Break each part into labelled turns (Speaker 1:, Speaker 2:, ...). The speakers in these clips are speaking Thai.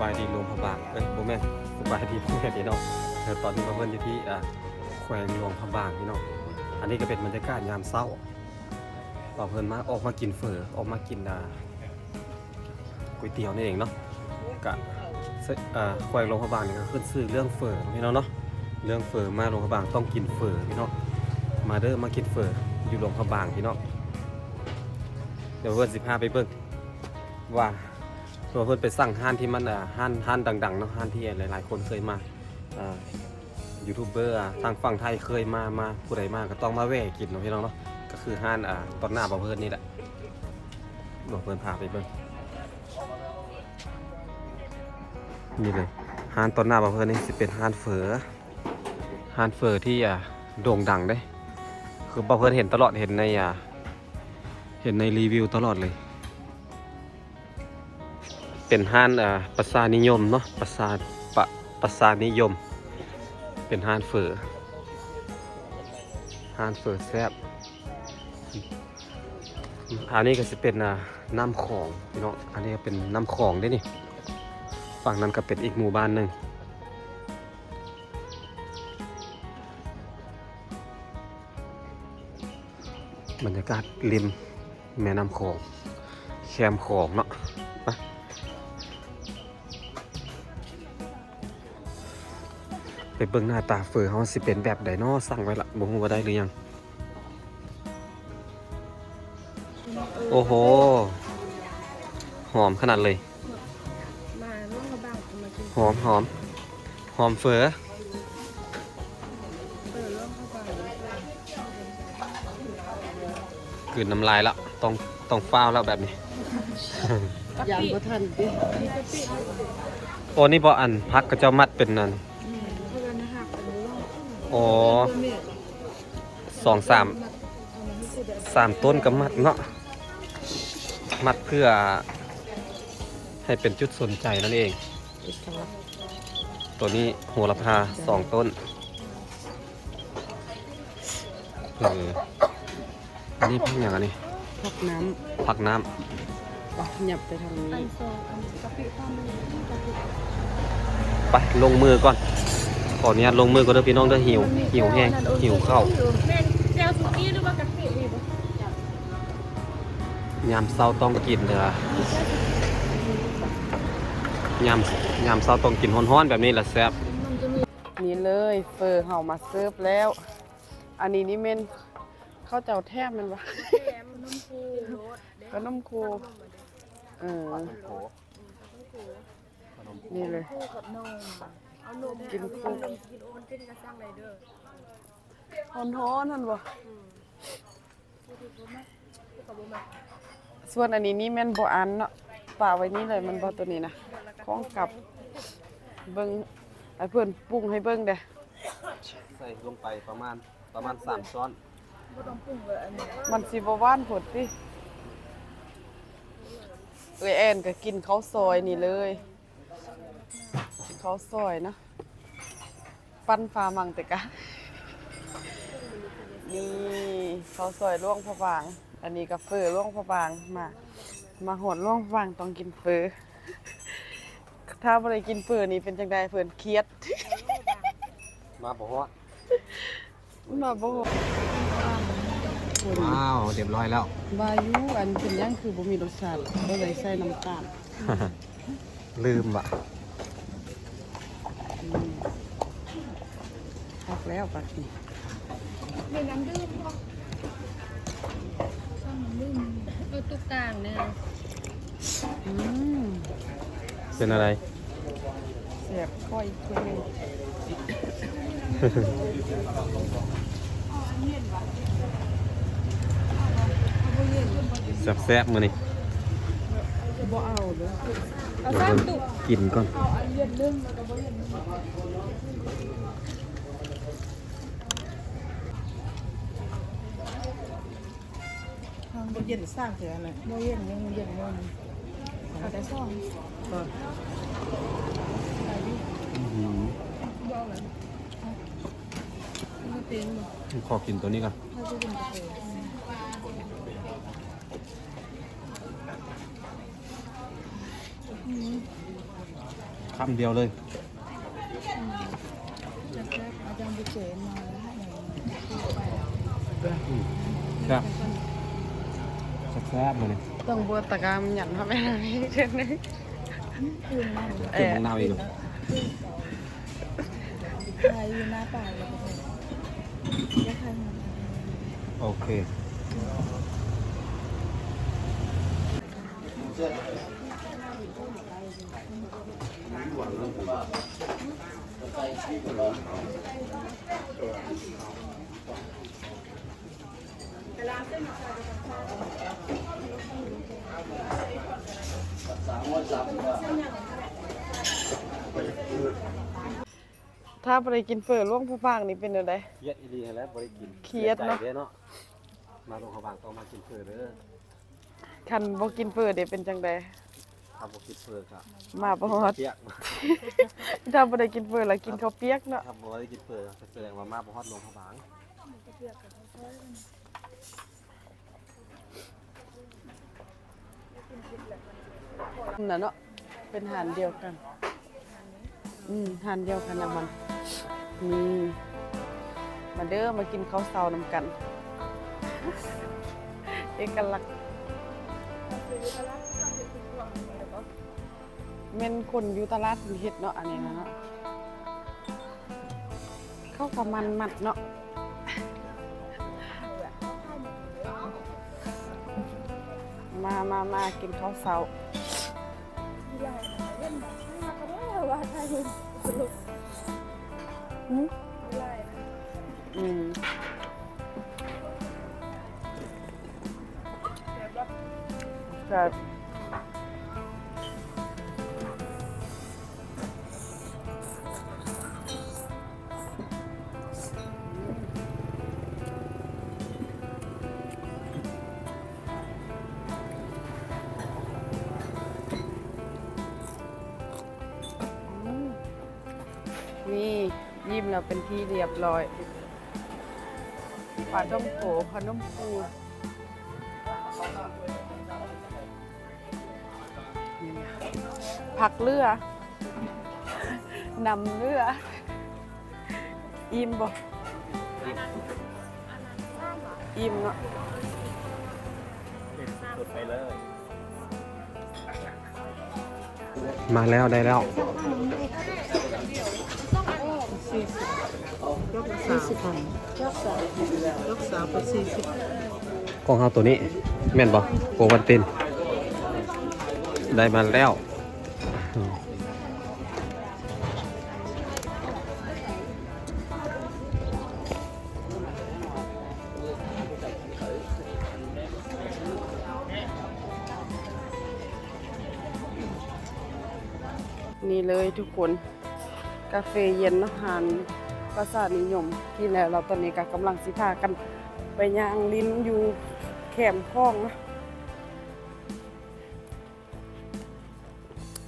Speaker 1: บายดีหลวงพระบางเอ้ยโบแม่นสบายดีพ่อแม่พี่น้องเดี๋ยวตอนนี้มาเพิ่นอยู่ที่อ่าแขวงหลวงพระบางพี่น้องอันนี้ก็เป็นบรรยากาศยามเช้าว่าเพิ่นมาออกมากินเฝอออกมากินอ่าก๋วยเตี๋ยวนี่เองเนาะกะเอ่าแขวงหลวงพระบางนี่ก็ขึ้นชื่อเรื่องเฝอพี่น้องเนาะเรื่องเฝอมาหลวงพระบางต้องกินเฝอพี่น้องมาเด้อมากินเฝออยู่หลวงพระบางพี่น้องเดี๋ยวเพิ่นสิพาไปเบิ่งว่า ตัวเพื่อนไปสั่งห้านที่มันอะห้านห้านดังๆเนาะห้านที่หลายๆ คนเคยมาอ่ายูทูบเบอร์ทางฝั่งไทยเคยมามาผู้ใดมาก็ต้องมาแวะกินเนาะพี่น้องเนาะก็คือห้านอ่าตอนหน้าบ่าวเพื่อนนี่แหละบ่าวเพื่อนพาไปเบิ่งนี่เลยห้านตอนหน้าบ่าวเพื่อนนี่สิเป็นห้านเฝอห้านเฝอที่อะโด่งดังได้ คือบ่าวเพื่อนเห็นตลอดเห็นในอะเห็นในรีวิวตลอดเลย เป็นห้านอ่าประสานิยมเนาะประสาปะประสานิยม เป็นห้านเฝอห้านเฝอแซบอันนี้ก็จะเป็นน้ำของพี่น้องอันนี้ก็เป็นน้ำของเด้นี่ฝั่งนั้นก็เป็นอีกหมู่บ้านหนึ่งบรรยากาศริมแม่น้ำของแคมของเนาะ ไปเบิ่งหน้าตาเฟอเขาสิเป็นแบบใดเนาะสั่งไว้ละบ่ฮู้ว่าได้หรือยัง โอ้โห หอมขนาดเลย
Speaker 2: มาล่องกระบังเอามากิน
Speaker 1: หอมหอมหอมเฟอ
Speaker 2: เออล่องกระบังแล้วก็
Speaker 1: กลืนน้ำลายแล้วต้องต้องฟ้าวแล้วแบบนี้
Speaker 2: ยามบ่ทันดิ
Speaker 1: โอ้นี่บ่อันพักกระเจ้ามัดเป็นนั่น
Speaker 2: อง
Speaker 1: อ๋อ
Speaker 2: ตัวเมีย
Speaker 1: สองสาม
Speaker 2: เอามาให้กูเดี๋ยว
Speaker 1: สามต้นกับมัดเนาะมัดเพื่อให้เป็นจุดสนใจนั่นเอง
Speaker 2: อีกครั้งละ
Speaker 1: ตัวนี้โหระพาสองต้นเอออันนี้พักอย่างอันนี้
Speaker 2: ผักน้
Speaker 1: พักน้ำ
Speaker 2: อะหยับไปทางนี้ำ
Speaker 1: ไปลงมือก่อน ขออนุญาตลงมือก่อนเด้อพี่น้องเด้อหิวหิวแห้งหิวข้าว
Speaker 2: แม่นแจวสุกี้หรือว่ากะปินี่บ่
Speaker 1: ยามเช้าต้องกินเด้อยามยามเช้าต้องกินฮ้อนๆแบบนี้แหละแซ่บ
Speaker 2: นี่
Speaker 3: เลยเฟอร์เห่ามาเซิร์ฟแล้ว อันนี้นี่เมนข้าวเจ้าแทบมันวะ
Speaker 2: แถมนมพูรส
Speaker 3: ขนมครูเออนี่เลย
Speaker 2: เอานม
Speaker 3: กินคู่
Speaker 2: กินโอนกินกระซังไรเด้อ
Speaker 3: ฮ้อนฮ้อนๆนั่นบ่
Speaker 2: คู่กับบ่มา
Speaker 3: ส่วนอันนี้นี่แม่นบ่อันเนาะป่าไว้นี่เลยมันบ่ตัวนี้นะของกลับเบิ่งไอ้เพิ่นปรุงให้เบิ่งเด้
Speaker 1: ใส่ลงไปประมาณประมาณ3ช้อน
Speaker 2: บ่ต้องปรุงเลยอันนี้
Speaker 3: มันสิบ่หว่านผดติเอ้ยแอนก็กินข้าวซอยนี่เลย ข้าวซอยเนาะปั้นฟ้ามังแต่กะนี่ข้าวซอยล่วงพระบาง อันนี้ก็เฟอล่วงพระบางมา มาโหดล่วงพระบางต้องกินเฟอถ้าบ่ได้กินเฟอนี่เป็นจังไดเพิ่นเครียด
Speaker 1: มาบอกว่า
Speaker 3: มาบ่
Speaker 1: ว้าวเรียบร้อยแล้ว
Speaker 3: บายุอันเป็นหยังคือบ่มีรสชาติบ่ได้ใส่น้ำตาล
Speaker 1: ลืมว่ะ
Speaker 3: พักแล้วปัดนี้
Speaker 2: มีน้ำดื่มบ่ช่างน้ำดื่มเออตุกกลางเนี่ย
Speaker 3: อืม
Speaker 1: เป็นอะไร
Speaker 3: เสียบค่อยเคี่ยว
Speaker 1: แซ่บๆมื้อนี้
Speaker 3: บ่เอาเด้อ
Speaker 2: เอาซ้ำตุก
Speaker 1: กินก่อน
Speaker 2: เอาอันเย็นนึ่งแล้วก็บ่เย็น
Speaker 3: บ่เย็นสร้างเสียอะไร
Speaker 2: บ่เย็นยังเย็นบ่นี่เอาแต่ซ่อง
Speaker 3: ก็
Speaker 2: บ่เอาเลยมันเป็นบ่
Speaker 1: ขอกินตัวนี้ก่อน
Speaker 2: ถ้าจะเป็นกาแฟ
Speaker 1: คำเดียวเลย
Speaker 2: แล้วก็อาจารย์บุเจนมาแล้วให้หน่อย
Speaker 1: อืมครับ แซ่บๆมาเลย
Speaker 3: ต้องบัวตะกามหยันทำไมล่ะนี่เช่นนี้
Speaker 2: คืนมัน
Speaker 3: เอ
Speaker 1: จุ่ม
Speaker 3: อ
Speaker 1: มะนาวอีก
Speaker 2: ใครอยู่หน้าป่าเลยแล้วใครมา
Speaker 1: โอเถ้า
Speaker 3: ไปกินเฟอล่วงผู้ฟางนี่เป็นอะไร
Speaker 1: เครียดอีหลีให้แล้วบ่ได้กิน
Speaker 3: เครียดเนอะ
Speaker 1: สีใจด้เนาะมาลงเขาบางต้องมากินเฟอเด้อ
Speaker 3: คันบ่กินเฟอเดี๋ยวเป็นจังใด
Speaker 1: ทำบ่กินเฟอครับ
Speaker 3: มาบ่ฮอด
Speaker 1: เปียก
Speaker 3: ถ้าบ่ได้กินเฟอแล้วกินข้าวเปียกเนาะ
Speaker 1: ถ้าบ่ได้กินเฟอแสดงว่ามาบ่ฮอดลงเขาบาง
Speaker 3: น่ะเนาะเป็นหานเดียวกัน อืมหานเดียวกันนะมันนี่มาเด้อมากินข้าวเช้านำกัน เอกลักษณ์แม่นคนอยู่ตลาดเฮ็ดเนาะอันนี้นะเนาะเข้ากับมันมัดเนาะมามามากินข้าวเช้า อืมอืมครับ เป็นที่เรียบร้อยปลาต้มโขขนมปูนี่ผักเลือนำเลืออิ่มบ่อิ่มเนาะ
Speaker 1: สุดไปเลย มาแล้วได้แล้ว
Speaker 2: สี่สิบพันยกสามยกสามเป็นสี่สิบ
Speaker 1: ของเฮาตัวนี้ แม่นบ่โอวันติน ได้มาแล้วอืม
Speaker 3: นี่เลยทุกคน กาแฟเย็นเนาะหานภาษาทนิยมกินแล้วเราตอนนี้ก็กำลังสิพากันไปย่างลิ้นอยู่แคมป์พ้องนะ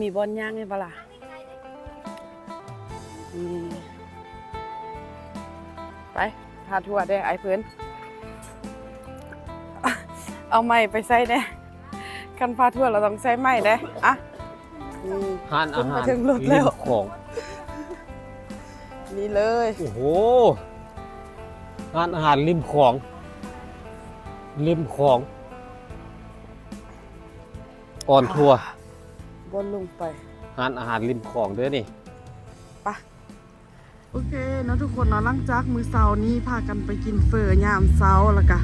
Speaker 3: มีบอลย่างไงปะล่ะนี่ไปพาทัวร์ได้ไอเพิ่นเอาไม้ไปใส่ได้คันพาทัวร์เราต้องใช้ไม้ได้อะนี่
Speaker 1: ห้านอาหาร
Speaker 3: ขึ้นมาถึงรถแล้ว
Speaker 1: ริมของ
Speaker 3: นี่เลย
Speaker 1: โอ้โหร้านอาหารริมของ ริมของอ่อนทัวร์
Speaker 3: บนลงไป
Speaker 1: ร้านอาหารริมของเด้อนี่
Speaker 3: ปะโอเคเนาะทุกคนเนาะหลังจากมื้อเช้านี้พากันไปกินเฟอร์ยามเช้าแล้วก็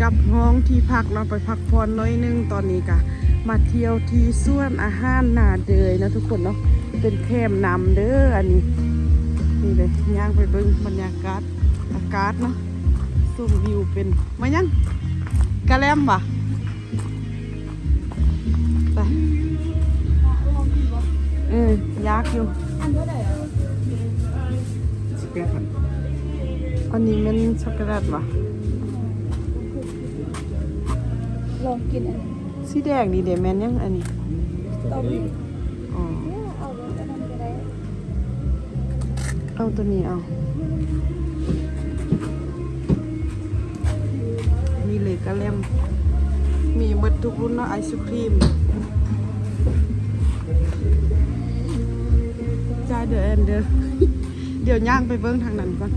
Speaker 3: กลับห้องที่พักเนาะไปพักผ่อนหน้อยหนึงตอนนี้ก็มาเที่ยวที่ส่วนอาหารนาเดยนะทุกคนเนาะเป็นแคมป์นำเด้ออันนี้ นี่เลยย่างไปเบิ่งบรรยากาศอากาศเนาะสูมวิวเป็นมายังกะแลมบ่ะไปเออยากอยู่
Speaker 2: อันเท่าไหร่อะ
Speaker 3: อันนี้มันช็อกโกแลตป่ะ
Speaker 2: ลองกินอันนี้
Speaker 3: สีแดงดีเดแมนยังอันนี้
Speaker 2: เอา
Speaker 3: ตัวนี้เอามีเหล็กกระเลมมีหมดทุกรุ่นเนาะไอศครีมเดี๋ยวแอนเดินเดี๋ยวย่างไปเบิ้งทางนั้นก่อน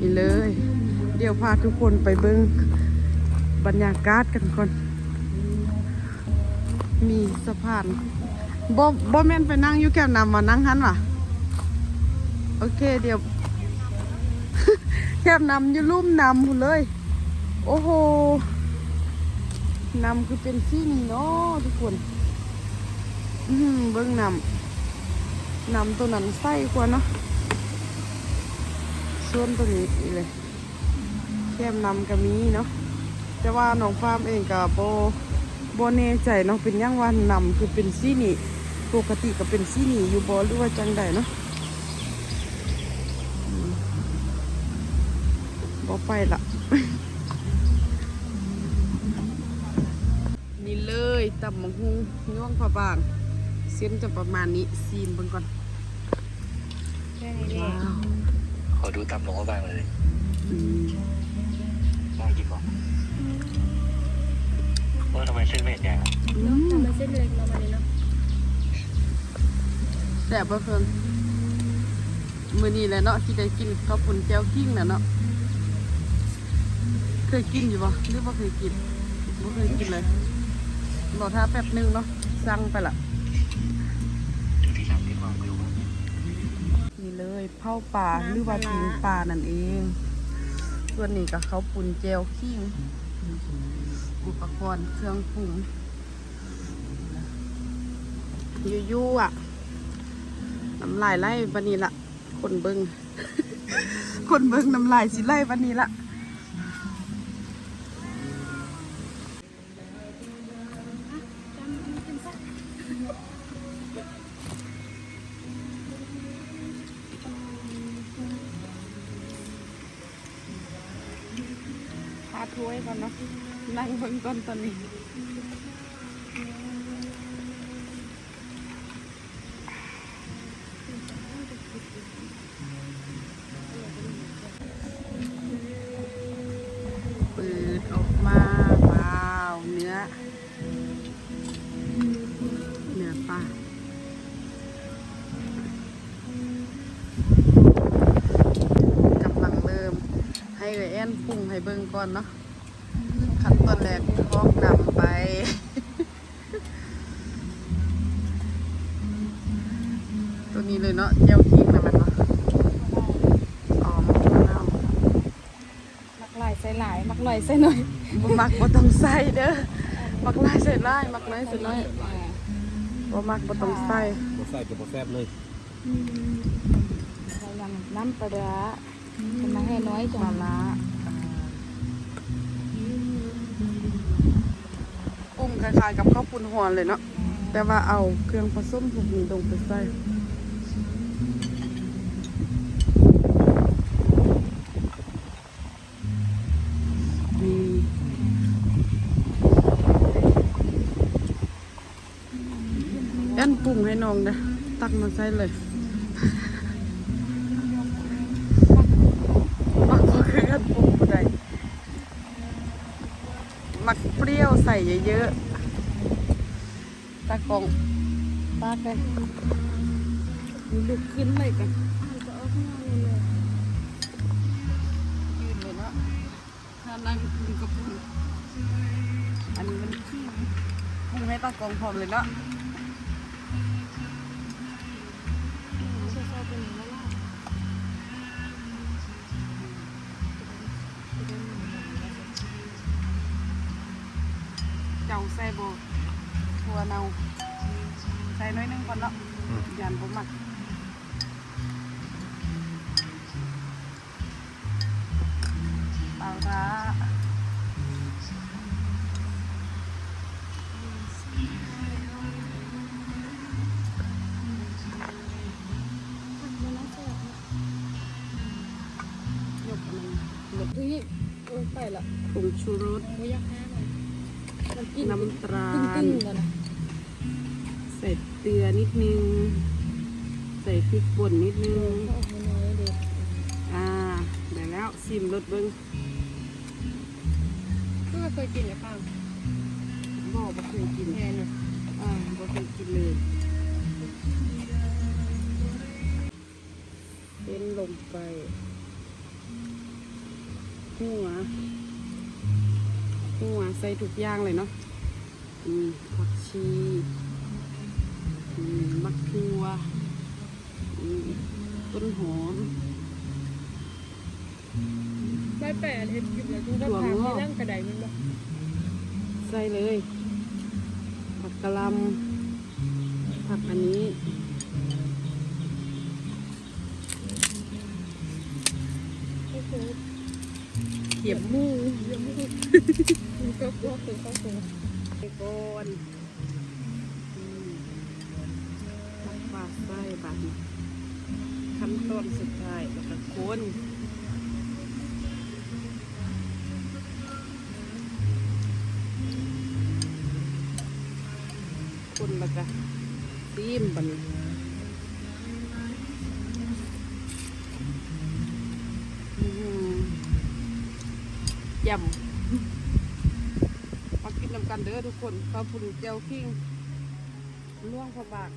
Speaker 3: นี่เลย เดี๋ยวพาทุกคนไปเบิ้งบรรยากาศกันก่อน มีสะพานบ่บ่แม่นไปนั่งอยู่แก้มน้ำมานั่งหันว่ะ โอเคเดี๋ยวแก้มน้ำอยู่ลุ่มนำพุ่นเลย โอ้โหนำคือเป็นซี่นี่เนาะทุกคนอืมเบิ้งนำนำตัวนั้นใสกว่าเนาะส่วนตัวนี้อีเลยแก้มน้ำก็มีเนาะแต่ว่าน้องฟาร์มเองกับโบโบแน่ใจเนาะเป็นหยังว่านำคือเป็นซี่นี่ปกติก็เป็นซี่นี่อยู่บ่หรือว่าจังใดเนาะ บ่ไปละนี่เลยตำมังหุงย่วงผาบางเส้นจะประมาณนี้ซีนเบิ่งก่อน
Speaker 2: แค่นี้เอง
Speaker 3: ว้าว
Speaker 4: ขอดูตำหลวงเขาบางเลย
Speaker 3: อืม
Speaker 4: น่ากินป่ะว่าทำไมเส้นไม่เห็นใหญ่อะ
Speaker 3: อืม
Speaker 2: ทำเป็นเส้นเล็กเรามาเลยเนาะ
Speaker 3: แซ่บบ่เพิ่นมื้อนี้แหละเนาะที่ได้กินข้าวปุ้นแจ่วกิ้งน่ะเนาะ เคยกินอยู่บ่หรือบ่เคยกินบ่เคยกินเลยรอท่าแป๊บหนึงเนาะสั่งไปละ
Speaker 4: ถึงที่ทำที่ความไม่รู้ว่า
Speaker 3: นี่เลยเผาป่าหรือว่าปิงป่านั่นเอง ส่วนนี้ก็เขาวปุ่นแจวขิงอุปกรณ์เครื่องปรุงยู่ๆอะน้ำลายไล่บันนี้ละคนเบิงคนเบิงน้ำลายสิไล่บันนี้ละ นั่งเบิงก่อนตอนนี้เปิดออกมาว้าวเนื้อ เนื้อปลาให้เอแอนปรุงให้เบิ่งก่อนเนาะ ขั้นตอนแรกทอกนำไป ตัวนี้เลยเนาะเจียวขิงนะมันเนาะอ๋อมะนาว
Speaker 2: มักหลายใส่หลาย มักหน่อยใส่หน่อย
Speaker 3: บ่มักบ่ต้องใส่เด้อมักหลายใส่หลายมักน้อยใส่น้อยบ่มักบ่ต้องใส่
Speaker 1: บ่ใส่ก็บ่แซ่บเลย
Speaker 2: ใส่น้ำน้ำปลาร้าจะมาให้น้อยจั
Speaker 3: ปลา งร้งคล้ายๆกับข้าวปุ้นหอนเลยเนาะแต่ว่าเอาเครื่องผสมพวกนี้ลงไปใส่นี่แอนปรุงให้น้องนะตักมาใส่เลย เยอะๆตากล่องตากเลยมีลุกขึ้นเลยกันยืนเลยเนาะถ้านั่งกินกระปุกอันนี้มันขี้ปรุงให้ตากล่องพร้อมเลยเนาะ เจ้าใส่โบทัวเนาใส่น้อยหนึงก่อนเนาะ
Speaker 1: อืม
Speaker 3: ยันบ่มักปลาร้าหยกมันหยก
Speaker 2: เฮ้ยเออไปละ
Speaker 3: ผงชูรส
Speaker 2: ไม่อยากแห้งเลยมั นกิน
Speaker 3: น้ำตา
Speaker 2: ตึ้
Speaker 3: ล
Speaker 2: งๆแล้วนะ
Speaker 3: ใส่เกลือนิดนึง ใส่พริกป่นนิดนึง
Speaker 2: ก็ออกมาน้อยเด็ก
Speaker 3: อ่าได้แล้วซิมรสเบิ้ง
Speaker 2: ก็เคยกินหรือเปล่า
Speaker 3: บ่บ่เคยกิน
Speaker 2: แทนน่ะ
Speaker 3: อ่าบ่เคยกินเลย เป็นลงไปหัว หัวใส่ทุกอย่างเลยเนาะอืมผักชีอืมมะเขืออืมต้นหอม
Speaker 2: ไม่แปะเห็ดกินแล้วกูก็ทำที่นั่งกระไดมันบ่
Speaker 3: ใส่เลย ผักกะหลำผักอันนี้
Speaker 2: โอ้โห
Speaker 3: เขียบมู
Speaker 2: เดี๋ยวมึงมึงก็พวกคือข้าวโพด
Speaker 3: ไปก่อนอืมตักปลาใส่บาดนี้ขั้นตอนสุดท้ายแล้วก็คนคนแล้วก็ซีมบัน ยำมากินนำกันเด้อทุกคนข้าวผุ่นเจียวขิงล่วงพระบาท